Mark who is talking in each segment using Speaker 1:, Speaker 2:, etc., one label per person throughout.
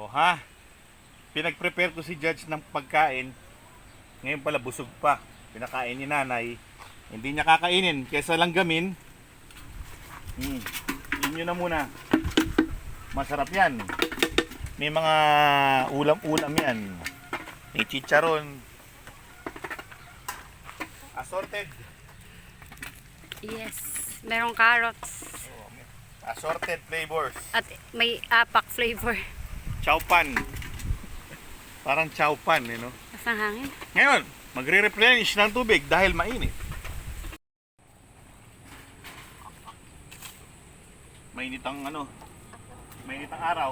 Speaker 1: O ha? Pinag-prepare ko si Judge ng pagkain. Ngayon pala busog pa. Pinakain ni nanay. Hindi niya kakainin. Kesa lang gamin. Hmm. Inyo na muna. Masarap yan. May mga ulam-ulam yan. May chicharon. Assorted.
Speaker 2: Yes. Merong carrots.
Speaker 1: Assorted flavors.
Speaker 2: At may apak flavor.
Speaker 1: Chowpan. Parang chowpan, eh, no?
Speaker 2: Masang hangin.
Speaker 1: Ngayon, magre-replenish ng tubig dahil mainit. Mainit ang ano, mainit ang araw.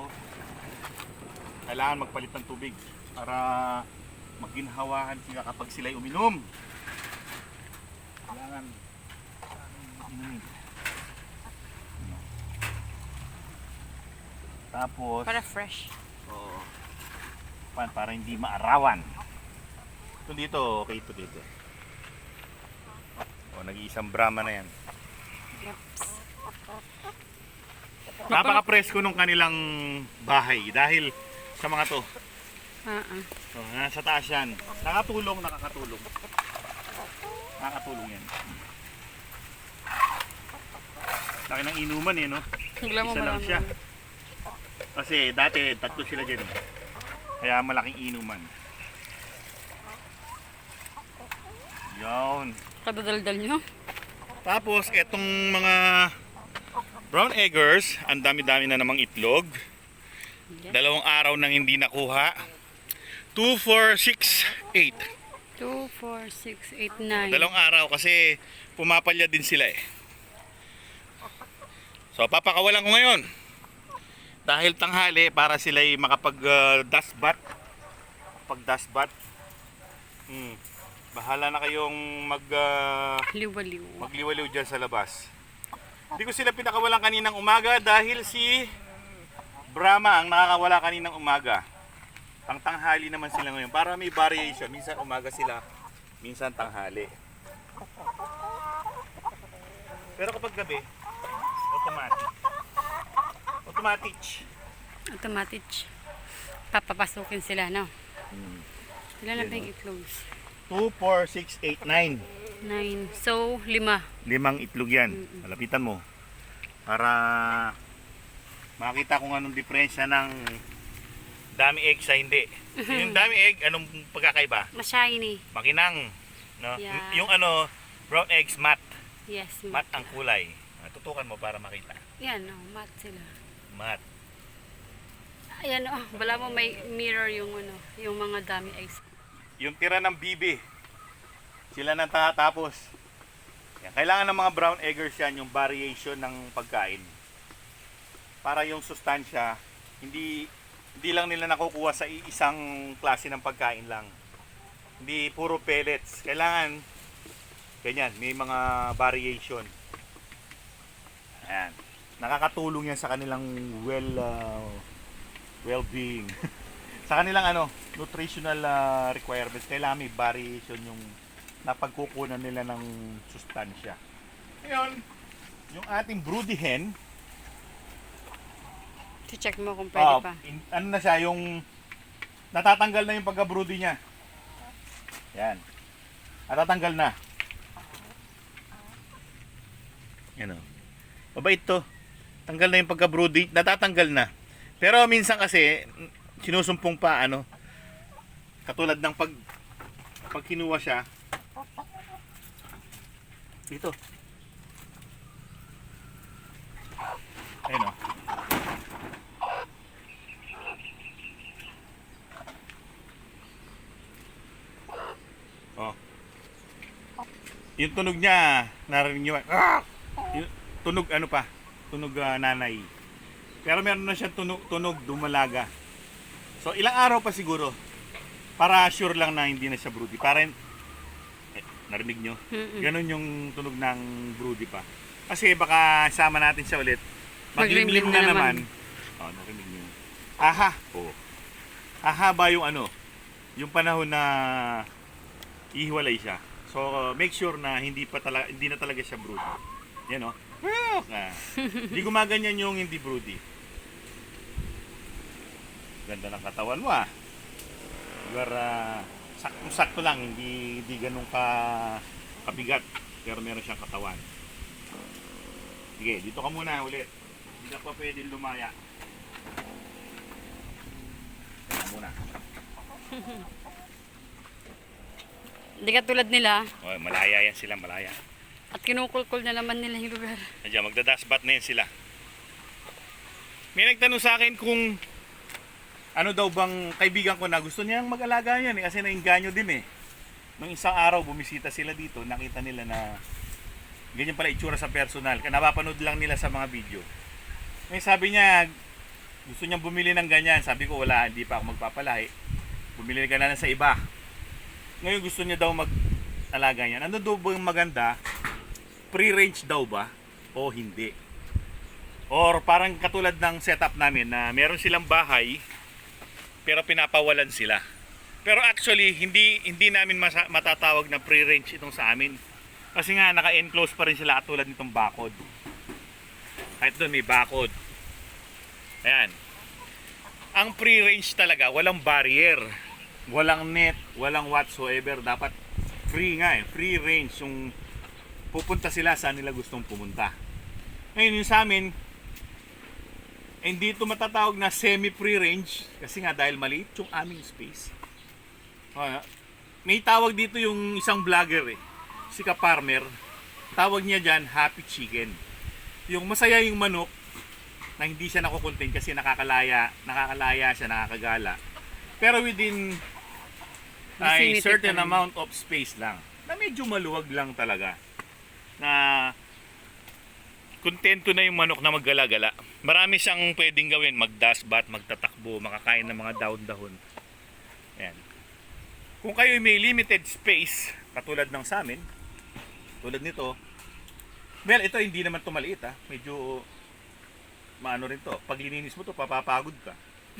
Speaker 1: Kailangan magpalit ng tubig para maginhawahan sila kapag sila'y uminom. Kailangan inumin. Tapos,
Speaker 2: Para fresh.
Speaker 1: Oo. Pan, para hindi maarawan. Ito dito, okay ito dito. O, nag-iisang Brahma na yan. Napaka-presko nung kanilang bahay dahil sa mga to.
Speaker 2: Ah.
Speaker 1: So, nasa taas yan. Nakatulong, nakakatulong. Nakakatulong yan. Laki ng inuman eh, no? Isa lang siya. Kasi dati, tatlo sila dyan. Kaya malaking inuman. Yun.
Speaker 2: Kadadaldal nyo?
Speaker 1: Tapos, etong mga brown eggers, ang dami-dami na namang itlog. Dalawang araw nang hindi nakuha. 2, 4, 6, 8.
Speaker 2: 2, 4, 6, 8, 9.
Speaker 1: Dalawang araw kasi pumapalya din sila eh. So, papakawalan ko ngayon. Dahil tanghali para sila ay makapag uh, dust bath. Pag dust bath. Hmm. Bahala na kayong mag uh,
Speaker 2: Liwaliw.
Speaker 1: magliwaliw dyan sa labas. Hindi ko sila pinakawalan kaninang umaga dahil si Brahma ang nakakawala kaninang umaga. Pang tanghali naman sila ngayon para may variation. Minsan umaga sila, minsan tanghali. Pero kapag gabi, automatic. Automatic.
Speaker 2: Automatic. Papapasukin sila, no?
Speaker 1: Hmm.
Speaker 2: Ilan
Speaker 1: Yan,
Speaker 2: ba yung itlogs?
Speaker 1: 2, 4, 6, 8, 9.
Speaker 2: 9. So, lima.
Speaker 1: Limang itlog yan. Malapitan mo. Para makita kung anong diferensya ng dami egg sa hindi. yung dami egg, anong pagkakaiba?
Speaker 2: Mashiny.
Speaker 1: Makinang. No?
Speaker 2: Yeah.
Speaker 1: Yung ano, brown eggs matte.
Speaker 2: Yes.
Speaker 1: Matte ang kulay. Ah, Tutukan mo para makita.
Speaker 2: Yan, oh, mat sila.
Speaker 1: Matte.
Speaker 2: Ayan, oh, wala mo may mirror yung ano, yung mga dami eggs.
Speaker 1: Yung tira ng bibi. Sila nang tatapos. Yan. Kailangan ng mga brown eggers yan, yung variation ng pagkain. Para yung sustansya, hindi hindi lang nila nakukuha sa isang klase ng pagkain lang. Hindi puro pellets. Kailangan ganyan, may mga variation. Ayan. Nakakatulong yan sa kanilang well uh, well-being. sa kanilang ano, nutritional uh, requirements, kailangan may variation yung napagkukunan nila ng sustansya. Ngayon, yung ating broody hen,
Speaker 2: check mo kung pwede
Speaker 1: ah,
Speaker 2: pa.
Speaker 1: in- ano na siya, yung natatanggal na yung pagka-broody niya. Yan. Natatanggal na. Yan o. Mabait to. Tanggal na yung pagka-broody, natatanggal na. Pero minsan kasi, sinusumpong pa, ano, katulad ng pag, pag kinuha siya, dito. Ayun o. Oh. Yung tunog niya, narinig niyo. Ah! Yung tunog ano pa? Tunog ah, nanay. Pero meron na siya tunog, tunog dumalaga. So ilang araw pa siguro para sure lang na hindi na siya broody. Para eh, narinig nyo? Ganon yung tunog ng broody pa. Kasi baka sama natin siya ulit. Maglimlim na,
Speaker 2: na
Speaker 1: naman.
Speaker 2: naman.
Speaker 1: Oh, narinig nyo. Aha. Oh. Aha ba yung ano? Yung panahon na ihiwalay siya. So uh, make sure na hindi pa talaga hindi na talaga siya broody. Yan oh. Ah. Hindi gumaganyan yung hindi broody. Ganda ng katawan mo ah. Lugar, ah, saktong-sakto lang, hindi, hindi ganun ka kabigat. Pero meron siyang katawan. Sige, dito ka muna ulit. Hindi na pa pwede lumaya. Teka muna.
Speaker 2: Hindi ka tulad nila.
Speaker 1: Oh, malaya yan sila, malaya.
Speaker 2: At kinukulkul na naman nila yung lugar.
Speaker 1: Nandiyan, magdadasbat na yan sila. May nagtanong sa akin kung ano daw bang kaibigan ko na gusto niyang mag-alaga yan eh, kasi nainganyo din eh. Nung isang araw bumisita sila dito, nakita nila na ganyan pala itsura sa personal. Kaya napapanood lang nila sa mga video. May sabi niya, gusto niyang bumili ng ganyan. Sabi ko, wala, hindi pa ako magpapalahi. Bumili ka na lang sa iba. Ngayon gusto niya daw mag-alaga yan. Ano daw ba yung maganda? Pre-range daw ba? O hindi? Or parang katulad ng setup namin na meron silang bahay pero pinapawalan sila. Pero actually, hindi hindi namin matatawag na pre-range itong sa amin. Kasi nga, naka-enclose pa rin sila katulad nitong bakod. Kahit doon may bakod. Ayan. Ang pre-range talaga, walang barrier. Walang net, walang whatsoever. Dapat free nga eh. Free range. Yung pupunta sila saan nila gustong pumunta. Ngayon yung sa amin, eh, hindi ito matatawag na semi-free range kasi nga dahil maliit yung aming space. Ah, may tawag dito yung isang vlogger eh, si Ka-Farmer. Tawag niya dyan, happy chicken. Yung masaya yung manok na hindi siya nakukontain kasi nakakalaya, nakakalaya siya, nakakagala. Pero within a
Speaker 2: Vicinity
Speaker 1: certain amount of space lang. Na medyo maluwag lang talaga. Na kontento na yung manok na maggala-gala. Marami siyang pwedeng gawin, magdasbat, magtatakbo, makakain ng mga dahon-dahon. Ayan. Kung kayo may limited space, katulad ng sa amin, tulad nito, well, ito hindi naman to maliit ah. Medyo maano rin to. Pag lininis mo to, papapagod ka.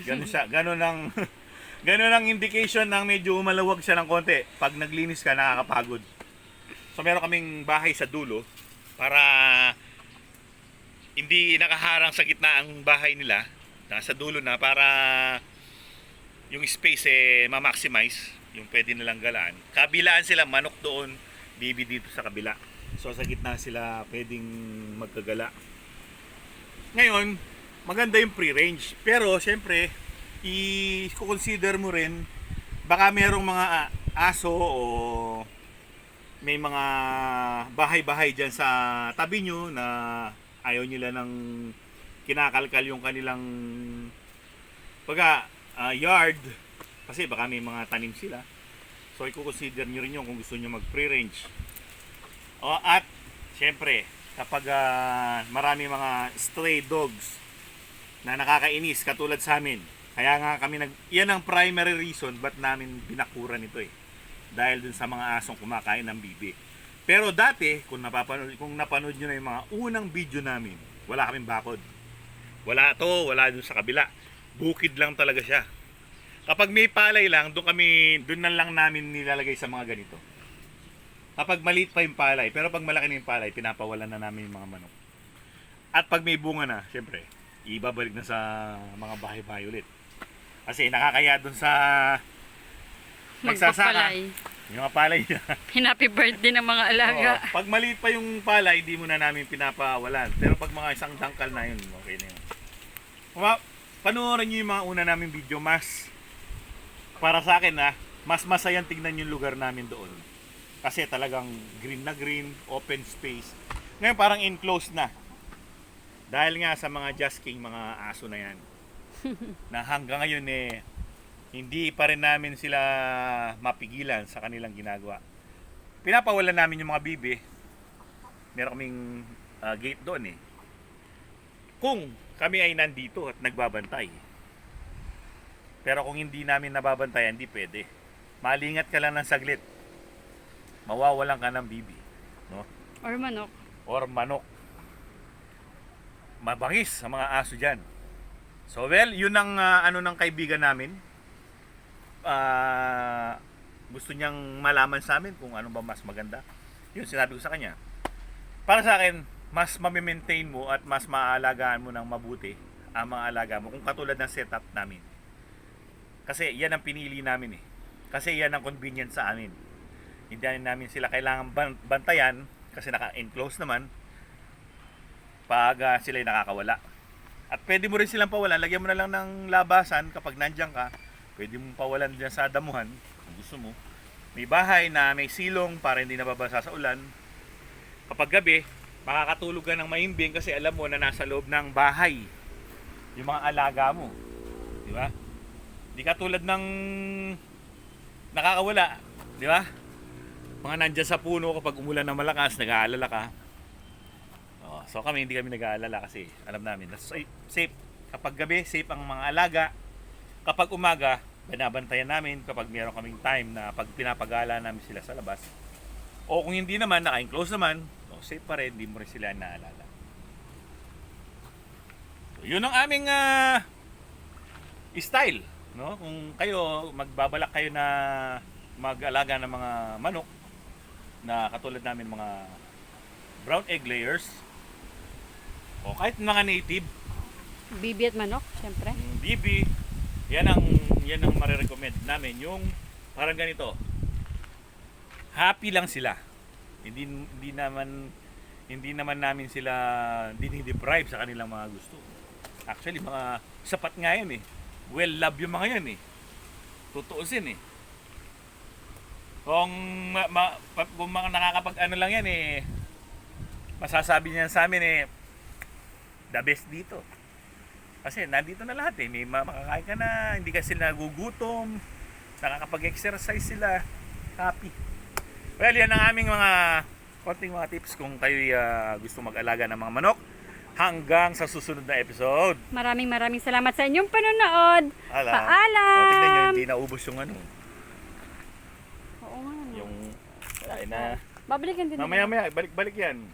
Speaker 1: Ganun siya, ganun ang ganun ang indication ng medyo malawag siya ng konti. Pag naglinis ka, nakakapagod. So meron kaming bahay sa dulo para hindi nakaharang sa gitna ang bahay nila. Nasa dulo na para yung space eh ma-maximize yung pwede nilang galaan. Kabilaan sila manok doon, bibi dito sa kabila. So sa gitna sila pwedeng magkagala. Ngayon, maganda yung pre-range. Pero syempre, i-consider mo rin baka merong mga aso o may mga bahay-bahay dyan sa tabi nyo na ayaw nila ng kinakalkal yung kanilang pagka ah, yard. Kasi baka may mga tanim sila. So i-consider nyo rin yun kung gusto nyo mag pre-range o, at syempre kapag ah, marami mga stray dogs na nakakainis katulad sa amin kaya nga kami nag yan ang primary reason ba't namin binakuran ito eh dahil dun sa mga asong kumakain ng bibi. Pero dati, kung napapanood, kung napanood nyo na yung mga unang video namin, wala kaming bakod. Wala to, wala dun sa kabila. Bukid lang talaga siya. Kapag may palay lang, doon kami, doon na lang namin nilalagay sa mga ganito. Kapag maliit pa yung palay, pero pag malaki na yung palay, pinapawalan na namin yung mga manok. At pag may bunga na, syempre, ibabalik na sa mga bahay-bahay ulit. Kasi nakakaya doon sa Nagsasaka.
Speaker 2: Magpapalay.
Speaker 1: yung mga palay niya.
Speaker 2: Happy birthday ng mga alaga.
Speaker 1: Oo. Pag maliit pa yung palay, hindi mo na namin pinapawalan. Pero pag mga isang dangkal na yun, okay na yun. Kuma, panoorin nyo yung mga una namin video, mas para sa akin na mas masayang tignan yung lugar namin doon. Kasi talagang green na green, open space. Ngayon parang enclosed na. Dahil nga sa mga Just King, mga aso na yan. na hanggang ngayon eh, hindi pa rin namin sila mapigilan sa kanilang ginagawa pinapawalan namin yung mga bibi. Meron kaming ah, gate doon eh. Kung kami ay nandito at nagbabantay. Pero kung hindi namin nababantayan, hindi pwede. Malingat ka lang ng saglit. Mawawalan ka ng bibi. No?
Speaker 2: Or manok.
Speaker 1: Or manok. Mabangis sa mga aso dyan. So well, yun ang ah, ano ng kaibigan namin. Ah, gusto niyang malaman sa amin kung ano ba mas maganda. Yun sinabi ko sa kanya. Para sa akin, mas mamimaintain mo at mas maaalagaan mo ng mabuti ang mga alaga mo kung katulad ng setup namin. Kasi yan ang pinili namin eh. Kasi yan ang convenient sa amin. Hindi namin sila kailangan ban- bantayan kasi naka-enclose naman pag ah, sila ay nakakawala. At pwede mo rin silang pawalan. Lagyan mo na lang ng labasan kapag nandyan ka. Pwede mo pawalan dyan sa damuhan kung gusto mo. May bahay na may silong para hindi nababasa sa ulan. Kapag gabi, makakatulog ka ng mahimbing kasi alam mo na nasa loob ng bahay yung mga alaga mo. Di ba? Di katulad ng nakakawala. Di ba? Mga nandyan sa puno kapag umulan ng malakas, nag-aalala ka. Oh, so kami hindi kami nag-aalala kasi alam namin na safe. Kapag gabi, safe ang mga alaga. Kapag umaga, binabantayan namin kapag meron kaming time na pag pinapagala namin sila sa labas. O kung hindi naman, naka-enclose naman, so safe pa rin, hindi mo rin sila naalala. So, yun ang aming ah, style. No? Kung kayo, magbabalak kayo na mag-alaga ng mga manok, na katulad namin mga brown egg layers, o kahit mga native,
Speaker 2: Bibi at manok, syempre.
Speaker 1: yung BB, yan ang yan ang marirecommend namin yung parang ganito. Happy lang sila. Hindi hindi naman hindi naman namin sila dinideprive sa kanilang mga gusto. Actually, mga sapat nga yan eh. Well love yung mga yan eh. Tutuusin eh. Kung, ma, ma, kung mga nakakapag ano lang yan eh, masasabi niya sa amin eh, the best dito. Kasi nandito na lahat eh. May ma- makakain ka na, hindi ka sila nagugutom, nakakapag-exercise sila, happy. Well, yan ang aming mga konting mga tips kung kayo gusto mag-alaga ng mga manok. Hanggang sa susunod na episode.
Speaker 2: Maraming maraming salamat sa inyong panonood.
Speaker 1: Ala.
Speaker 2: Paalam!
Speaker 1: O, tingnan nyo, hindi naubos yung ano.
Speaker 2: Oo nga.
Speaker 1: Yung, wala na.
Speaker 2: Babalikan din.
Speaker 1: Mamaya-maya, balik-balik yan.